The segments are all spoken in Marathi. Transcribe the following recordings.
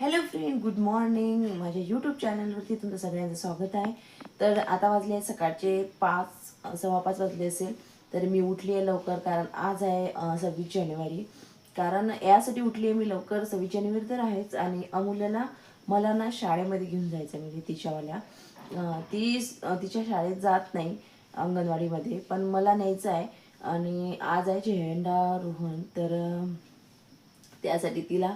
हॅलो फ्रेंड गुड मॉर्निंग माझ्या यूट्यूब चॅनलवरती तुमचं सगळ्यांचं स्वागत आहे. तर आता वाजले सकाळचे पाच सव्वा पाच वाजले असेल तर मी उठली आहे लवकर कारण आज आहे सव्वीस जानेवारी. कारण यासाठी उठली आहे मी लवकर सव्वीस जानेवारी तर आहेच आणि अमूल्याला मला ना शाळेमध्ये घेऊन जायचं आहे म्हणजे तिच्यावाल्या. ती तिच्या शाळेत जात नाही अंगणवाडीमध्ये पण मला न्यायचं आहे आणि आज आहे झेंडारोहण तर त्यासाठी तिला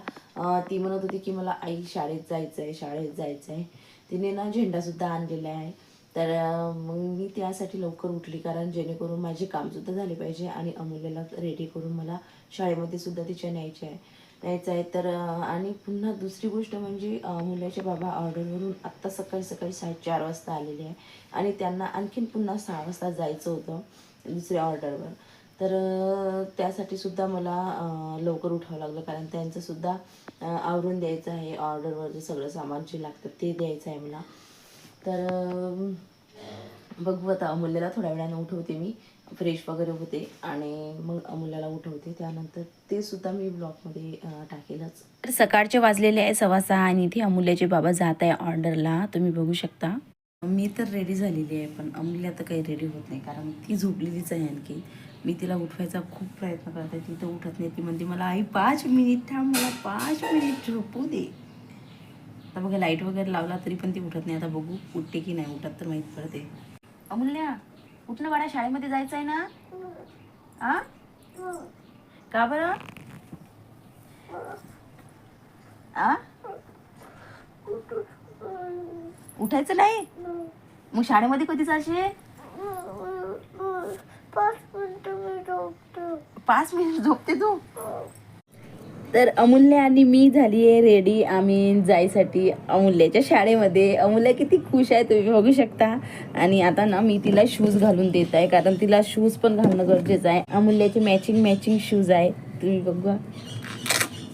ती म्हणत होती की मला आई शाळेत जायचं आहे शाळेत जायचं आहे तिने ना झेंडासुद्धा आणलेला आहे. तर मग मी त्यासाठी लवकर उठली कारण जेणेकरून माझे कामसुद्धा झाले पाहिजे आणि अमूल्याला रेडी करून मला शाळेमध्ये सुद्धा तिच्या न्यायचे आहे. न्यायचं आहे. तर आणि पुन्हा दुसरी गोष्ट म्हणजे अमूल्याचे बाबा ऑर्डरवरून आत्ता सकाळी सकाळी साडे चार वाजता आलेले आहे. आणि त्यांना आणखीन पुन्हा सहा वाजता जायचं होतं दुसऱ्या ऑर्डरवर. तर त्यासाठी सुद्धा मला लवकर उठावं लागलं. कारण त्यांचंसुद्धा आवरून द्यायचं आहे. ऑर्डरवर जे सगळं सामान जे लागतं ते द्यायचं आहे मला. तर बघू आता अमूल्याला थोड्या वेळानं उठवते मी. फ्रेश वगैरे होते आणि मग अमूल्याला उठवते. त्यानंतर ते सुद्धा मी ब्लॉगमध्ये टाकेलच. तर सकाळचे वाजलेले आहे सव्वा सहा आणि इथे अमूल्याचे बाबा जात आहे ऑर्डरला तुम्ही बघू शकता. मी तर रेडी झालेली आहे पण अमूल्या तर काही रेडी होत नाही. कारण ती झोपलेलीच आहे आणखी. मी तिला उठवायचा खूप प्रयत्न करते. ती तर उठत नाही. ती म्हणते मला आई पाच मिनिट थांब मला पाच मिनिट झोपू दे. आता बघा लाइट वगैरे लावला तरी पण ती उठत नाही. आता बघू उठते की नाही? उठत तर माहीत पडते. अमूल्या उठणं बाळा शाळेमध्ये जायचं आहे ना? आ? का बरं? आ? उठायचं नाही? मग शाळेमध्ये कधी जाशील? पाच मिनिट झोपते तू. तर अमूल्य आणि मी झाली आहे रेडी आम्ही जायसाठी अमूल्याच्या शाळेमध्ये. अमूल्य किती खुश आहे तुम्ही बघू शकता. आणि आता ना मी तिला शूज घालून देत आहे कारण तिला शूज पण घालणं गरजेचं आहे. अमूल्याचे मॅचिंग मॅचिंग शूज आहे. तुम्ही बघा.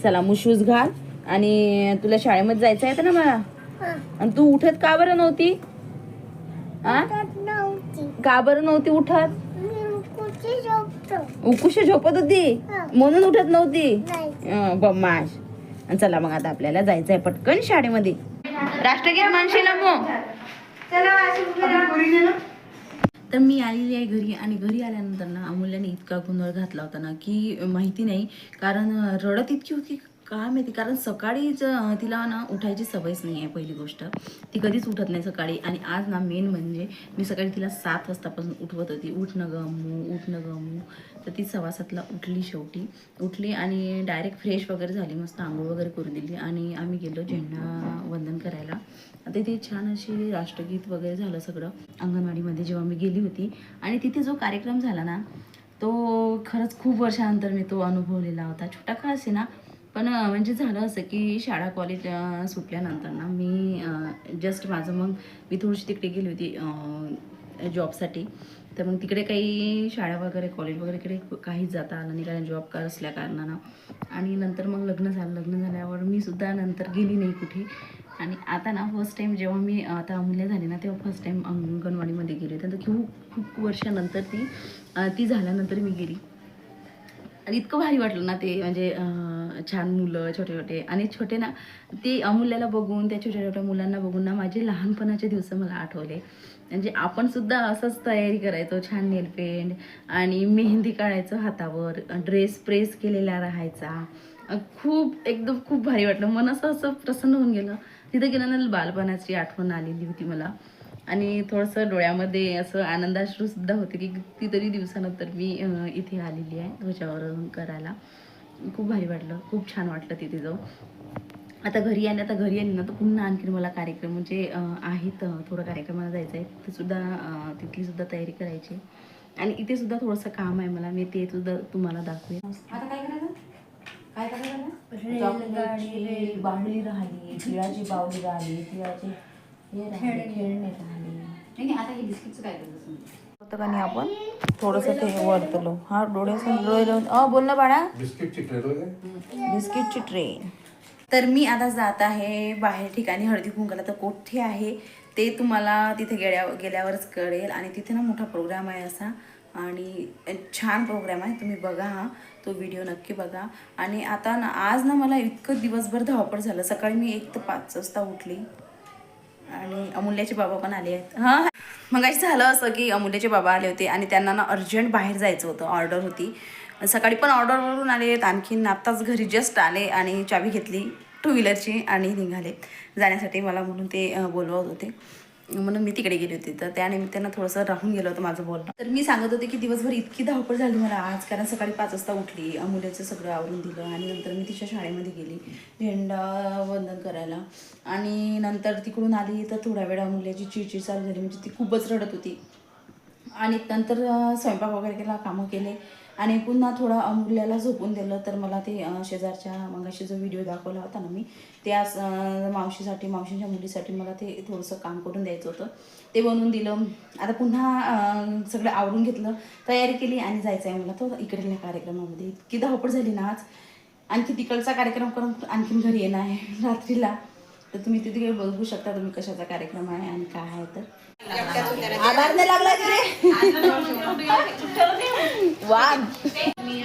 चला मग शूज घाल. आणि तुला शाळेमध्ये जायचं आहे ना मला? आणि तू उठत का बरं नव्हती. का बरं नव्हती उठत? उकुशी झोपत होती. म्हणून उठत नव्हती. अं, बम्माश आणि चला मग आता आपल्याला जायचं आहे पटकन शाळेमध्ये. राष्ट्रगीत म्हणशील तर मी आलेली आहे घरी आणि घरी आल्यानंतर ना अमूल्याने इतका गोंधळ घातला होता ना की माहिती नाही. कारण रडत इतकी होती. काय माहिती? कारण सकाळीच तिला ना उठायची सवयच नाही आहे पहिली गोष्ट. ती कधीच उठत नाही सकाळी. आणि आज ना मेन म्हणजे मी सकाळी तिला सात वाजतापासून उठवत होती. उठणं गमू उठणं गमू तर ती सव्वा सातला उठली शेवटी. उठली आणि डायरेक्ट फ्रेश वगैरे झाली. मस्त आंघोळ वगैरे करून दिली. आणि आम्ही गेलो झेंडा वंदन करायला. आता छान अशी राष्ट्रगीत वगैरे झालं सगळं अंगणवाडीमध्ये जेव्हा मी गेली होती. आणि तिथे जो कार्यक्रम झाला ना तो खरंच खूप वर्षानंतर मी तो अनुभवलेला होता. छोटा का असे ना पण म्हणजे झालं असं की शाळा कॉलेज सुटल्यानंतर ना मी जस्ट माझं मग मी थोडीशी तिकडे गेली होती जॉबसाठी तर मग तिकडे काही शाळा वगैरे कॉलेज वगैरे इकडे काहीच जाता आलं नाही कारण जॉब कर असल्या कारणानं. आणि नंतर मग लग्न झालं. लग्न झाल्यावर मी सुद्धा नंतर गेली नाही कुठे. आणि आता ना फर्स्ट टाईम जेव्हा मी आता अमूल्य झाली ना तेव्हा फर्स्ट टाईम अंगणवाडीमध्ये गेले तर खूप खूप वर्षानंतर ती ती झाल्यानंतर मी गेली. आणि इतकं भारी वाटलं ना ते म्हणजे छान मुलं छोटे छोटे आणि छोटे ना ते अमूल्याला बघून त्या छोट्या छोट्या मुलांना बघून ना माझे लहानपणाचे दिवस मला आठवले. म्हणजे आपण सुद्धा असंच तयारी करायचो छान नेलपेंट आणि मेहंदी काढायचो हातावर ड्रेस प्रेस केलेला राहायचा. खूप एकदम खूप भारी वाटलं. मन असं असं प्रसन्न होऊन गेलं. तिथं गेल्यानंतर बालपणाची आठवण आलेली होती मला. आणि थोडंसं डोळ्यामध्ये असं आनंदाश्रू सुद्धा होते की कितीतरी दिवसानंतर मी इथे आलेली आहे ध्वजारोहण करायला. खूप भारी वाटलं खूप छान वाटलं तिथे जाऊन. आता घरी आले आता घरी आली ना तर पुन्हा आणखीन मला कार्यक्रम म्हणजे आहेत थोडं कार्यक्रमाला जायचं आहे. ते सुद्धा अं, तिथली सुद्धा तयारी करायची आणि इथे सुद्धा थोडंसं काम आहे मला मी ते सुद्धा तुम्हाला दाखवेन. आता काय करायचं? काय करायचं चॉकलेटची बाहुली राहिली तिळाची बाहुली राहिली तिळाचे हे राहिले खेळणे राहिले. नाही आता हे बिस्किटचं काय करायचं होतं का नाही आपण थोडंसं ते वरतलो. हा डोळे लावून अ बोल ना बाळा. बिस्किटची ट्रे आहे बिस्किटची ट्रेन तर मी आता जात आहे बाहेर ठिकाणी हळदी कुंकाला. तर कोठे आहे ते तुम्हाला तिथे गेल्या गेल्यावरच कळेल. आणि तिथे ना मोठा प्रोग्राम आहे असा. आणि छान प्रोग्राम आहे. तुम्ही बघा हा. तो व्हिडिओ नक्की बघा. आणि आता ना आज ना मला इतकं दिवसभर धावपळ झालं. सकाळी मी एक तर पाच वाजता उठली. आणि अमूल्याचे बाबा पण आले आहेत. हां मग झालं असं की अमूल्याचे बाबा आले होते आणि त्यांना ना अर्जंट बाहेर जायचं होतं ऑर्डर होती. सकाळी पण ऑर्डरवरून आले आहेत आणखीन आत्ताच घरी जस्ट आले आणि चावी घेतली टू व्हीलरची आणि निघाले. जाण्यासाठी मला म्हणून ते बोलवत होते. म्हणून मी तिकडे गेली होती. तर त्या निमित्तानं थोडंसं राहून गेलं होतं माझं बोलणं. तर मी सांगत होते की दिवसभर इतकी धावपळ झाली मला. आज कारण सकाळी पाच वाजता उठली अमुल्याचं सगळं आवरून दिलं आणि नंतर मी तिच्या शाळेमध्ये गेली झेंडा वंदन करायला. आणि नंतर तिकडून आली तर थोड्या वेळ अमुल्याची चिडचिड चालू झाली. म्हणजे ती खूपच रडत होती. आणि नंतर स्वयंपाक वगैरे केला कामं केले. आणि पुन्हा थोडं अमूल्याला झोपून दिलं तर मला ते शेजारच्या मगाशी जो व्हिडिओ दाखवला होता ना मी त्या मावशीसाठी मावशींच्या मुलीसाठी मला ते थोडंसं काम करून द्यायचं होतं. ते बनवून दिलं. आता पुन्हा सगळं आवरून घेतलं तयारी केली आणि जायचं आहे मला तो इकडल्या कार्यक्रमामध्ये. इतकी धावपळ झाली ना आज. आणखी तिकडचा कार्यक्रम करून आणखीन घरी येणं आहे रात्रीला. तर तुम्ही तिथे बघू शकता तुम्ही कशाचा कार्यक्रम आहे आणि काय आहे तर. आधार नाही लागला वाघ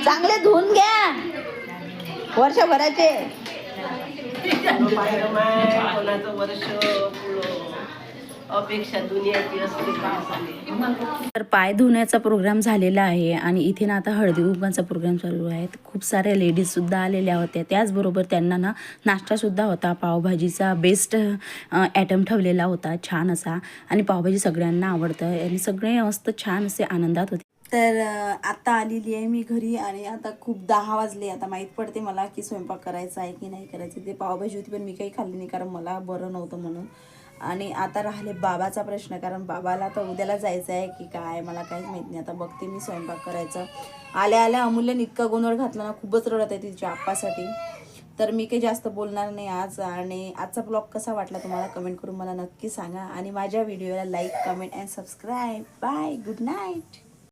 चांगले धुवून घ्या. वर्षभराचे. कोणाचं वर्ष अपेक्षा दुनियाची असते. काय झाली तर पाय धुण्याचा प्रोग्राम झालेला आहे आणि इथे ना आता हळदी कुंकांचा प्रोग्राम चालू आहे खूप साऱ्या लेडीजसुद्धा आलेल्या होत्या. त्याचबरोबर त्यांना ना नाश्तासुद्धा होता. पावभाजीचा बेस्ट ॲटम ठेवलेला होता. छान असा. आणि पावभाजी सगळ्यांना आवडतं. आणि सगळे मस्त छान असे आनंदात होते. तर आता आलेली आहे मी घरी आणि आता खूप दहा वाजले. आता माहीत पडते मला की स्वयंपाक करायचा आहे की नाही करायचं ते पावभाजी होती पण मी काही खाल्ली नाही कारण मला बरं नव्हतं म्हणून. आणि आता राहिले बाबाचा प्रश्न कारण बाबाला तर उद्याला जायचं आहे की काय मला काहीच माहीत नाही. आता बघते मी स्वयंपाक करायचं. आल्या आल्या अमूल्यने इतका गोंधळ घातला ना खूपच रडत आहे तिच्या आप्पासाठी. तर मी काही जास्त बोलणार नाही आज. आणि आजचा ब्लॉग कसा वाटला तुम्हाला कमेंट करून मला नक्की सांगा. आणि माझ्या व्हिडिओला like comment and subscribe. Bye. Good night.